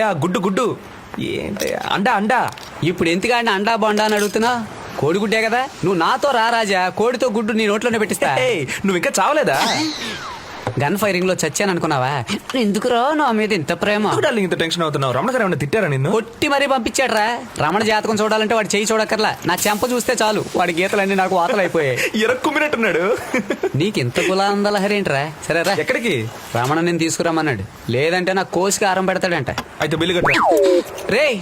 భయ గుడ్డు గుడ్డు. ఏంటి అండా అండా. ఇప్పుడు ఎందుకంటే అండా బొండా అని అడుగుతున్నా? కోడిగుడ్డే కదా? నువ్వు నాతో రా రాజా. కోడితో గుడ్డు నీ నోట్లోనే పెట్టిస్తా. ఏయ్, నువ్వు ఇంకా చావలేదా? గన్ ఫైరింగ్లో చచ్చాను అనుకున్నావా? ఎందుకురా నా మీద ఇంత ప్రేమ? డార్లింగ్ ఇంత టెన్షన్ అవుతున్నావు? రమణ గారు ఏమైనా తిట్టారా నిన్ను? కొట్టి మరీ పంపించాడ్రా. రమణ జాతకం చూడాలంటే వాడు చేయి చూడక్కర్లా. నా చెంప చూస్తే చాలు. వాడి గీతలన్నీ నాకు వాతలు అయిపోయాయి ఎరక్కుమ్మినట్టున్నాడు నీకు ఇంత కులాందలహరి ఏంట్రా? సరేరా. ఎక్కడికి? రమణ నేను తీసుకురమ్మన్నాడు? లేదంటే నా కోసికి ఆరం పెడతాడంట. అయితే బిల్లు కట్టా. రే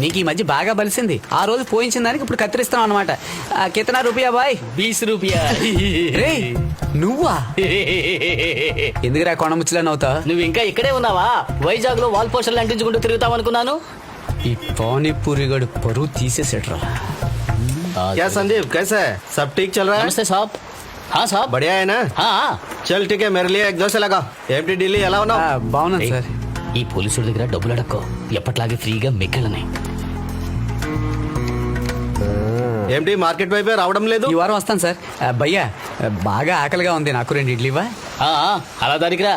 నీకు ఈ మధ్య బాగా బలిసింది ఆ రోజు పోయించిన దానికి ఇప్పుడు కత్తిరిస్తున్నావు అనమాట కితనా రూపాయ బాయ్ बीस रुपया రే నువ్వా ఎందుకురా కొండ ముచ్చలా నవ్వుతా నువ్వు ఇంకా ఇక్కడే ఉన్నావా వైజాగ్ లో వాల్ పోస్టర్లు అంటించుకుంటూ తిరుగుతావు అనుకున్నాను ఈ పానీపూరి గడు పరువు తీసేసేట్రా क्या संदीप कैसा है सब ठीक चल रहा है నమస్తే సాబ్ హా సాబ్ बढ़िया है ना హా चल ठीक है मेरे लिए एक दो से लगा एमटी ఢిల్లీ ఎలా ఆ, ఉన్నావు బాగున్నాను సార్ ఈ పోలీసుల దగ్గర డబ్బులు అడక్కో ఎప్పట్లాగే ఫ్రీగా మిక్కలనే ఏంటి మార్కెట్ వైపే రావడం లేదు ఈ వారం వస్తాను సార్ ఆ, భయ్యా ఆ, బాగా ఆకలిగా ఉంది నాకు రెండు ఇడ్లీవా ఆ, ఆ, అలా దానికిరా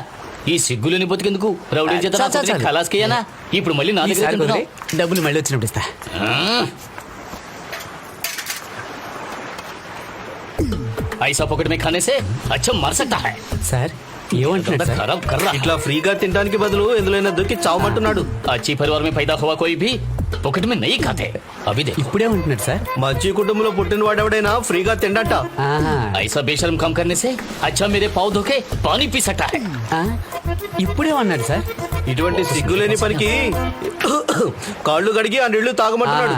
ఈ సిగ్గులని బతికెందుకు రౌడీ చేత చాలు, చాలు, చాలు. ఖలాస్కేయనా ఇప్పుడు మళ్ళీ నా దగ్గర ఈసారి తింటున్నావు. కుదిరి, డబ్బులు మళ్ళీ వచ్చినప్పుడు ఇస్తా ऐसा पॉकेट में खाने से अच्छा मर सकता है సార్ ఏమంటున్నాడు సార్ खराब कर रहा ఇట్లా ఫ్రీగా తినడానికి బదులు ఎందులోనే దొరికి చావమంటున్నాడు अच्छी परिवार में पैदा हुआ कोई भी पॉकेट में नहीं खाते अभी देखो ఇప్పుడే ఉంటున్నాడు సార్ మంచి కుటుంబంలో పుట్టిన వాడెవడైనా ఫ్రీగా తిండట ఆహా. ऐसा बेशरम काम करने से अच्छा मेरे पाव धोके पानी पी सकता है ఆ, ఇప్పుడే ఉన్నాడు సార్ ఇటువంటి సిగ్గులేని పనికి కాళ్ళు కడిగి ఆ నీళ్లు ఆ, తాగమంటున్నాడు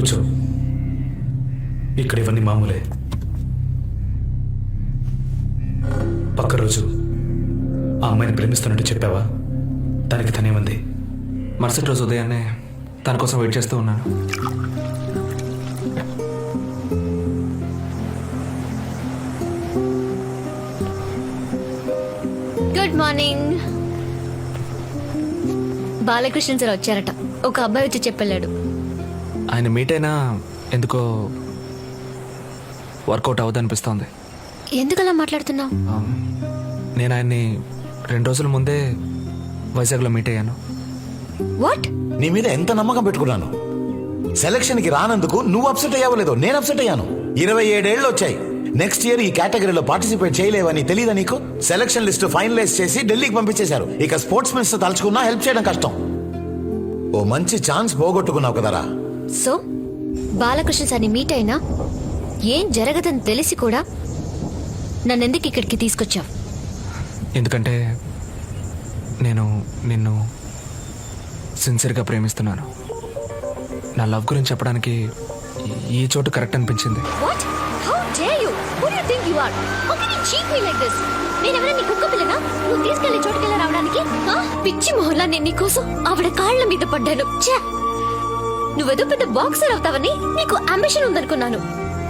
కూర్చో. ఇక్కడ ఇవన్నీ మామూలే. పక్క రోజు ఆ అమ్మాయిని ప్రేమిస్తున్నట్టు చెప్పావా? దానికి తనేమంది మరుసటి రోజు ఉదయాన్నే తన కోసం వెయిట్ చేస్తూ ఉన్నాను. గుడ్ మార్నింగ్ బాలకృష్ణ సార్ వచ్చారట. ఒక అబ్బాయి వచ్చి చెప్పెళ్ళాడు ఆయన మీట్ అయినా ఎందుకో వర్కౌట్ అవ్వదనిపిస్తోంది ఎందుకు అలా మాట్లాడుతున్నావు నేను ఆయన్ని రెండు రోజుల ముందే వైజాగ్లో మీట్ అయ్యాను. వాట్ నీ మీద ఎంత నమ్మకం పెట్టుకున్నాను? సెలక్షన్కి రానందుకు నువ్వు అప్సెట్ అయ్యావో లేదో నేను అప్సెట్ అయ్యాను. ఇరవై ఏడేళ్ళు వచ్చాయి. నెక్స్ట్ ఇయర్ ఈ కేటగిరీలో పార్టిసిపేట్ చేయలేవని తెలియదా నీకు? సెలక్షన్ లిస్ట్ ఫైనలైజ్ చేసి ఢిల్లీకి పంపించేశారు. ఇక స్పోర్ట్స్ మినిస్టర్ తలుచుకున్నా హెల్ప్ చేయడం కష్టం. ఓ మంచి ఛాన్స్ పోగొట్టుకున్నావు కదరా. సో బాలకృష్ణ సార్ని మీట్ అయినా ఏం జరగదని తెలిసి కూడా నన్నెందుకు ఇక్కడికి తీసుకొచ్చావు? ఎందుకంటే నేను నిన్ను సిన్సియర్గా ప్రేమిస్తున్నాను. నా లవ్ గురించి చెప్పడానికి ఈ- చోటు కరెక్ట్ అనిపించింది. What how dare you who do you think you are how can you cheat me like this నేను ఎవరైనా నీ కుక్క పిల్లనా? నువ్వు తీసుకెళ్ళే చోటుకెళ్ళ రావడానికి ఆ? పిచ్చి మొహల్లా నేను నీకోసం ఆవిడ కాళ్ళ మీద పడ్డాను. ఛే! నువ్వేదో పెద్ద బాక్సర్ అవుతావని నీకు అంబిషన్ ఉందనుకున్నాను.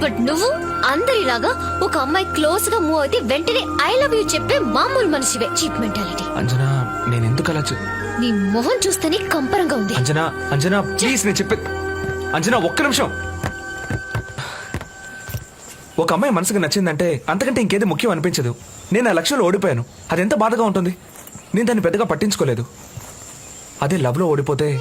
బట్ నువ్వు అందరిలాగా ఒక అమ్మాయి క్లోజ్గా మూవ్ అయితే వెంటనే ఐ లవ్ యూ చెప్పే మామూలు మనిషివే. చీప్ మెంటాలిటీ అంజనా నేను ఎందుకు అలా చే- నీ మొహం చూస్తేనే కంపరంగా ఉంది. అంజనా అంజనా ప్లీజ్ నేను చెప్పే అంజనా ఒక్క నిమిషం. ఒక అమ్మాయి మనసుకు నచ్చిందంటే అంతకంటే ఇంకేది ముఖ్యం అనిపించదు. నేను ఆ లక్ష్యంలో ఓడిపోయాను. అది ఎంత బాధగా ఉంటుంది? నేను దాన్ని పెద్దగా పట్టించుకోలేదు. అదే లవ్లో ఓడిపోతే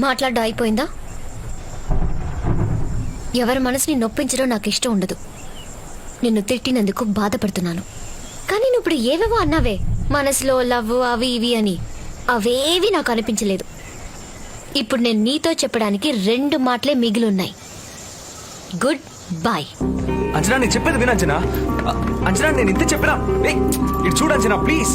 మాట్లాడడం అయిపోయిందా? ఎవరి మనసుని నొప్పించడం నాకు ఇష్టం ఉండదు. నిన్ను తిట్టినందుకు బాధపడుతున్నాను. కానీ నువ్వు ఇప్పుడు ఏవేవో అన్నావే మనసులో లవ్ అవి ఇవి అని. అవేవి నాకు అనిపించలేదు. ఇప్పుడు నేను నీతో చెప్పడానికి రెండు మాటలే మిగిలిన్నాయి. గుడ్ బాయ్ అంచనా నేను చెప్పేది వినంచనా అంచనా నేను ఇంత చెప్పినా. ఇటు చూడంచనా ప్లీజ్.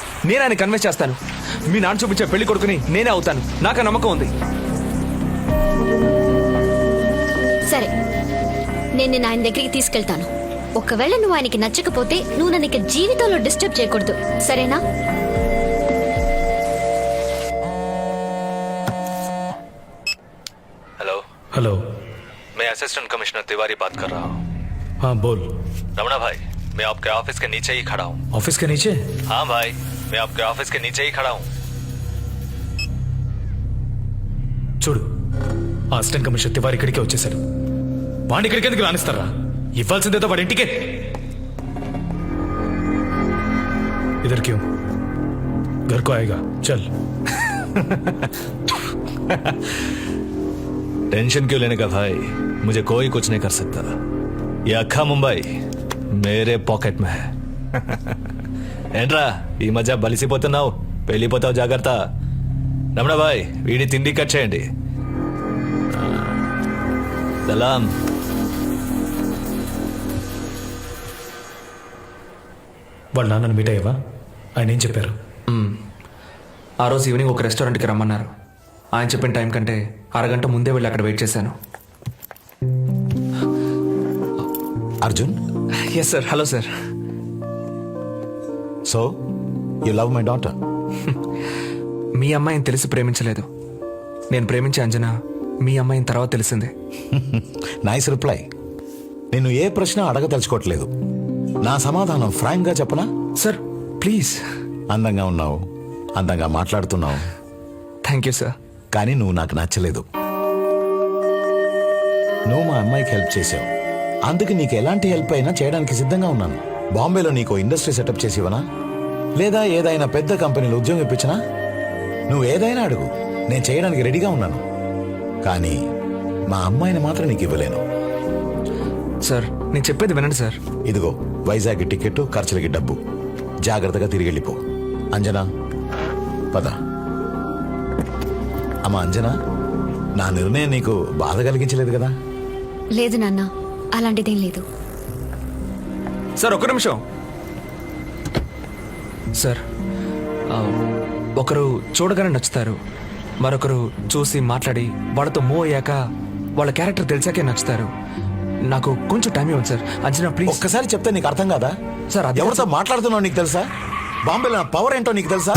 నేను ఆయన కన్వెన్స్ చేస్తాను మీ నాన్న చూపించే పెళ్లి కొడుకుని నేనే అవుతాను నాకు ఆ నమ్మకం ఉంది సరే నేను నిన్ను ఆయన దగ్గరికి తీసుకెళ్తాను ఒకవేళ నువ్వు ఆయనకి నచ్చకపోతే నువ్వు నన్ను ఇక జీవితంలో డిస్టర్బ్ చేయకూడదు సరేనా हेलो हेलो मैं असिस्टेंट कमिश्नर तिवारी बात कर रहा हूँ हाँ बोल रमना भाई मैं आपके ऑफिस के नीचे ही खड़ा हूँ ऑफिस के नीचे हाँ भाई मैं आपके ऑफिस के नीचे ही खड़ा हूँ చూడు ఆ అసిస్టెంట్ కమిషనర్ తివారి ఇక్కడికే వచ్చేసాడు వాడిని ఇక్కడికి ఎందుకు రానిస్తారా ఇవ్వాల్సిందేదో వాడి ఇంటికే ఇద్దరు క్యూ घर को आएगा चल टेंशन क्यों लेने का भाई मुझे कोई कुछ नहीं कर सकता ये अखा मुंबई मेरे పాకెట్ మే ఏంట్రా ఈ మధ్య బలిసిపోతున్నావు? వెళ్ళిపోతావు జాగ్రత్త. రమణ బాయ్ వీడి తిండి కట్ చేయండి. సలాం. వాళ్ళ నాన్నని మీట్ అయ్యావా? ఆయన ఏం చెప్పారు? ఆ రోజు ఈవినింగ్ ఒక రెస్టారెంట్కి రమ్మన్నారు. ఆయన చెప్పిన టైం కంటే అరగంట ముందే వెళ్ళి అక్కడ వెయిట్ చేశాను. Arjun? Yes sir hello sir so you love my daughter మీ అమ్మాయిని తెలిసి ప్రేమించలేదు. నేను ప్రేమించే అంజనా మీ అమ్మాయిని తర్వాత తెలిసిందే. నైస్ రిప్లై నిన్ను ఏ ప్రశ్న అడగదలుచుకోవట్లేదు. నా సమాధానం ఫ్రాంక్గా చెప్పనా? సార్ ప్లీజ్ అందంగా ఉన్నావు. అందంగా మాట్లాడుతున్నావు. థ్యాంక్ యూ సార్ కానీ నువ్వు నాకు నచ్చలేదు. నువ్వు మా అమ్మాయికి హెల్ప్ చేసావు అందుకు నీకు ఎలాంటి హెల్ప్ అయినా చేయడానికి సిద్ధంగా ఉన్నాను. బాంబేలో నీకు ఇండస్ట్రీ సెటప్ చేసి ఇవ్వనా? లేదా ఏదైనా పెద్ద కంపెనీలో ఉద్యోగం ఇప్పించనా? నువ్వు ఏదైనా అడుగు. నేను చేయడానికి రెడీగా ఉన్నాను. కానీ మా అమ్మాయిని మాత్రం నీకు ఇవ్వలేను. సార్ నేను చెప్పేది వినండి సార్. ఇదిగో వైజాగ్ టికెట్ ఖర్చులకి డబ్బు. జాగ్రత్తగా తిరిగి వెళ్ళిపో. అంజనా పద. అమ్మ అంజనా నా నిర్ణయం నీకు బాధ కలిగించలేదు కదా? లేదు నాన్న అలాంటిదేం లేదు. సార్ ఒక్క నిమిషం. సార్ ఒకరు చూడగానే నచ్చుతారు. మరొకరు చూసి మాట్లాడి వాళ్ళతో మూవ్ అయ్యాక వాళ్ళ క్యారెక్టర్ తెలిసాకే నచ్చుతారు. నాకు కొంచెం టైం ఇవ్వండి సార్. అంచనా ప్లీజ్ ఒక్కసారి చెప్తే నీకు అర్థం కాదా? సార్, అది- ఎవరితో మాట్లాడుతున్నావు నీకు తెలుసా? బాంబేలో నా పవర్ ఏంటో నీకు తెలుసా?